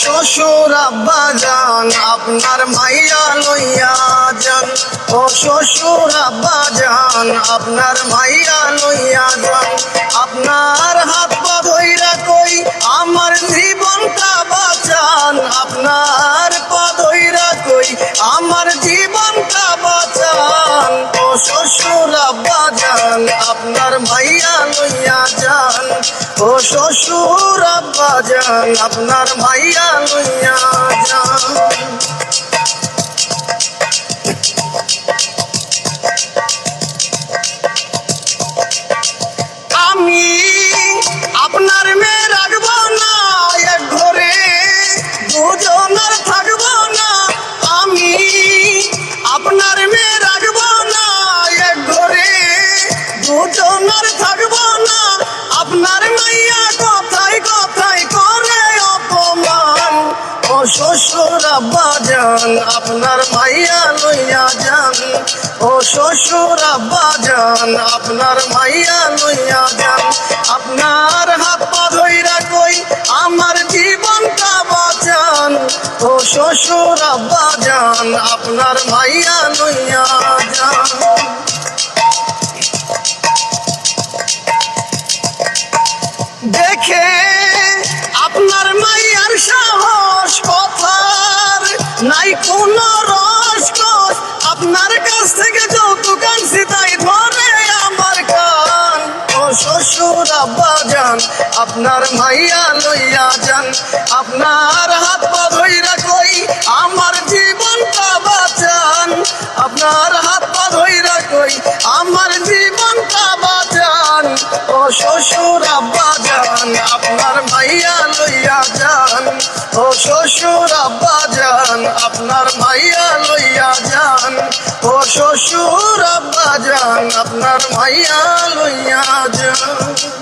শ্বশুর আব্বা যান, আপনার মাইয়া লইয়া যান। ও শ্বশুর আব্বা যান, আপনার মাইয়া লইয়া যান। আপনার হাত পা ধইরা কই, আমার জীবনটা বাঁচান। আপনার পা ধইরা কই, আমার ও শ্বশুর যান আপনার ভাইয়া লইয়া যান। ও শ্বশুর যান আপনার ভাইয়া লইয়া শ্বশুর আব্বা যান আপনার মাইয়া লইয়া যান। ও শ্বশুর আব্বা যান আপনার মাইয়া লইয়া যান। আপনার হাত পা ধইরা কই আমার জীবনটা বাঁচান। ও শ্বশুর আব্বা যান আপনার মাইয়া লইয়া যান। দেখে আপনার মাইয়া লইয়া যান। আপনার হাত পা ধইরা কই আমার জীবনটা বাঁচান। আপনার হাত পা ধইরা কই আমার জীবনটা বাঁচান। ও শ্বশুর আব্বা যান, আপনার মাইয়া লইয়া যান। ও শ্বশুর আব্বা যান, আপনার মাইয়া লইয়া যান। ও শ্বশুর আব্বা যান, আপনার মাইয়া লইয়া যান।